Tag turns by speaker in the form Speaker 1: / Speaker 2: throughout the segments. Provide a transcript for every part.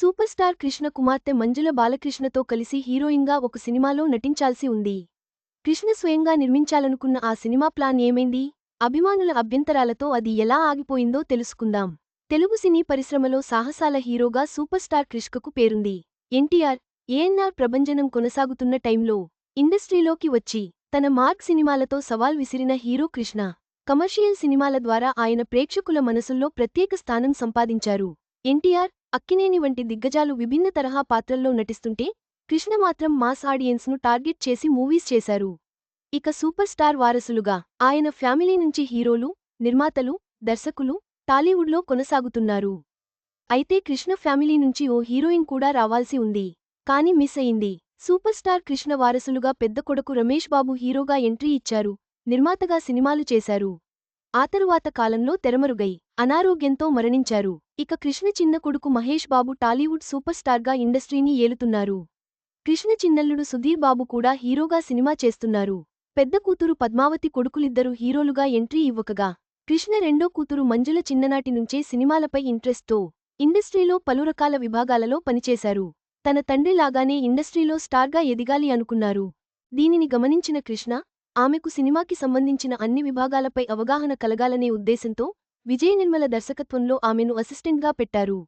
Speaker 1: Super star Krishna కుమార్తె మంజుల బాలకృష్ణతో కలిసి హీరోయిన్గా ఒక సినిమాలో నటించాల్సి ఉంది. కృష్ణ స్వయంగా నిర్మించాలనుకున్న ఆ సినిమా ప్లాన్ ఏమైంది? అభిమానుల అభ్యంతరాలతో అది ఎలా ఆగిపోయిందో తెలుసుకుందాం. తెలుగు సినీ పరిశ్రమలో సాహసాల హీరోగా సూపర్ స్టార్ కృష్ణకు పేరుంది. ఎన్టీఆర్ ఏఎన్ఆర్ ప్రభంజనం కొనసాగుతున్న టైంలో ఇండస్ట్రీలోకి వచ్చి తన మార్క్ సినిమాలతో సవాల్ విసిరిన హీరో కృష్ణ కమర్షియల్ సినిమాల ద్వారా ఆయన ప్రేక్షకుల మనసుల్లో ప్రత్యేక స్థానం సంపాదించారు. ఎన్టీఆర్ అక్కినేని వంటి దిగ్గజాలు విభిన్న తరహా పాత్రల్లో నటిస్తుంటే కృష్ణ మాత్రం మాస్ ఆడియన్స్ను టార్గెట్ చేసి మూవీస్ చేశారు. ఇక సూపర్ స్టార్ వారసులుగా ఆయన ఫ్యామిలీ నుంచి హీరోలు నిర్మాతలు దర్శకులు టాలీవుడ్లో కొనసాగుతున్నారు. అయితే కృష్ణ ఫ్యామిలీ నుంచి ఓ హీరోయిన్ కూడా రావాల్సి ఉంది. కాని మిస్ అయింది. సూపర్ స్టార్ కృష్ణ వారసులుగా పెద్ద కొడుకు రమేష్ బాబు హీరోగా ఎంట్రీ ఇచ్చారు. నిర్మాతగా సినిమాలు చేశారు. ఆ తరువాత కాలంలో తెరమరుగై అనారోగ్యంతో మరణించారు. ఇక కృష్ణ చిన్న కొడుకు మహేష్ బాబు టాలీవుడ్ సూపర్ స్టార్గా ఇండస్ట్రీని ఏలుతున్నారు. కృష్ణ చిన్నల్లుడు సుధీర్ బాబు కూడా హీరోగా సినిమా చేస్తున్నారు. పెద్ద కూతురు పద్మావతి కొడుకులిద్దరూ హీరోలుగా ఎంట్రీ ఇవ్వకగా కృష్ణ రెండో కూతురు మంజుల చిన్ననాటి నుంచే సినిమాలపై ఇంట్రెస్ట్తో ఇండస్ట్రీలో పలు రకాల విభాగాలలో పనిచేశారు. తన తండ్రి లాగానే ఇండస్ట్రీలో స్టార్గా ఎదిగాలి అనుకున్నారు. దీనిని గమనించిన కృష్ణ ఆమెకు సినిమాకి సంబంధించిన అన్ని విభాగాలపై అవగాహన కలగాలనే ఉద్దేశంతో విజయ నిర్మల దర్శకత్వంలో ఆమెను అసిస్టెంట్గా పెట్టారు.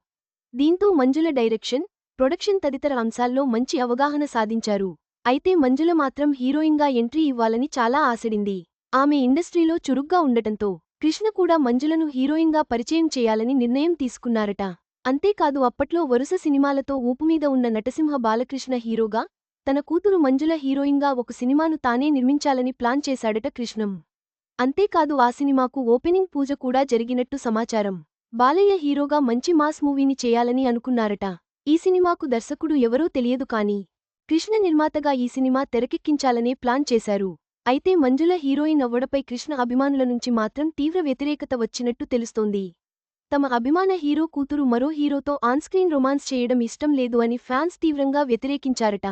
Speaker 1: దీంతో మంజుల డైరెక్షన్ ప్రొడక్షన్ తదితర అంశాల్లో మంచి అవగాహన సాధించారు. అయితే మంజుల మాత్రం హీరోయిన్గా ఎంట్రీ ఇవ్వాలని చాలా ఆశడింది ఆమె ఇండస్ట్రీలో చురుగ్గా ఉండటంతో కృష్ణ కూడా మంజులను హీరోయిన్గా పరిచయం చేయాలని నిర్ణయం తీసుకున్నారట. అంతేకాదు అప్పట్లో వరుస సినిమాలతో ఊపుమీద ఉన్న నటసింహ బాలకృష్ణ హీరోగా తన కూతురు మంజుల హీరోయిన్గా ఒక సినిమాను తానే నిర్మించాలని ప్లాన్ చేశాడట కృష్ణం. అంతేకాదు ఆ సినిమాకు ఓపెనింగ్ పూజ కూడా జరిగినట్టు సమాచారం. బాలయ్య హీరోగా మంచి మాస్ మూవీని చేయాలని అనుకున్నారట. ఈ సినిమాకు దర్శకుడు ఎవరో తెలియదు కాని కృష్ణ నిర్మాతగా ఈ సినిమా తెరకెక్కించాలనే ప్లాన్ చేశారు. అయితే మంజుల హీరోయిన్ అవ్వడపై కృష్ణ అభిమానుల నుంచి మాత్రం తీవ్ర వ్యతిరేకత వచ్చినట్టు తెలుస్తోంది. తమ అభిమాన హీరో కూతురు మరో హీరోతో ఆన్స్క్రీన్ రొమాన్స్ చేయడం ఇష్టం లేదు అని ఫ్యాన్స్ తీవ్రంగా వ్యతిరేకించారట.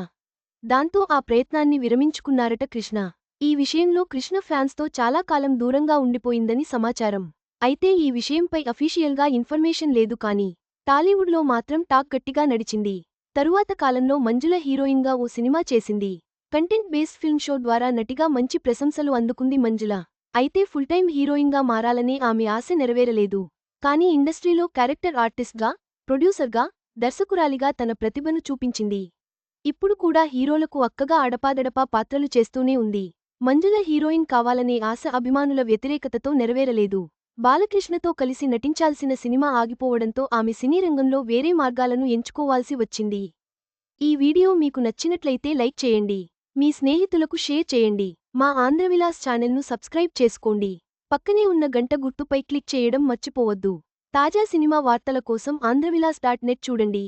Speaker 1: దాంతో ఆ ప్రయత్నాన్ని విరమించుకున్నారట కృష్ణ. ఈ విషయంలో కృష్ణ ఫ్యాన్స్తో చాలా కాలం దూరంగా ఉండిపోయిందని సమాచారం. అయితే ఈ విషయంపై అఫీషియల్గా ఇన్ఫర్మేషన్ లేదు కాని టాలీవుడ్లో మాత్రం టాక్ గట్టిగా నడిచింది. తరువాత కాలంలో మంజుల హీరోయిన్గా ఓ సినిమా చేసింది. కంటెంట్ బేస్ ఫిల్మ్ షో ద్వారా నటిగా మంచి ప్రశంసలు అందుకుంది మంజుల. అయితే ఫుల్ టైం హీరోయిన్గా మారాలనే ఆమె ఆశ నెరవేరలేదు. కానీ ఇండస్ట్రీలో క్యారెక్టర్ ఆర్టిస్ట్గా ప్రొడ్యూసర్గా దర్శకురాలిగా తన ప్రతిభను చూపించింది. ఇప్పుడు కూడా హీరోలకు అక్కగా అడపాదడపా పాత్రలు చేస్తూనే ఉంది. మంజుల హీరోయిన్ కావాలనే ఆశ అభిమానుల వ్యతిరేకతతో నెరవేరలేదు. బాలకృష్ణతో కలిసి నటించాల్సిన సినిమా ఆగిపోవడంతో ఆమె సినీ రంగంలో వేరే మార్గాలను ఎంచుకోవాల్సి వచ్చింది. ఈ వీడియో మీకు నచ్చినట్లయితే లైక్ చేయండి. మీ స్నేహితులకు షేర్ చేయండి. మా ఆంధ్రవిలాస్ ఛానల్ను సబ్స్క్రైబ్ చేసుకోండి. పక్కనే ఉన్న గంట గుర్తుపై క్లిక్ చేయడం మర్చిపోవద్దు. తాజా సినిమా వార్తల కోసం ఆంధ్రవిలాస్ డాట్ నెట్ చూడండి.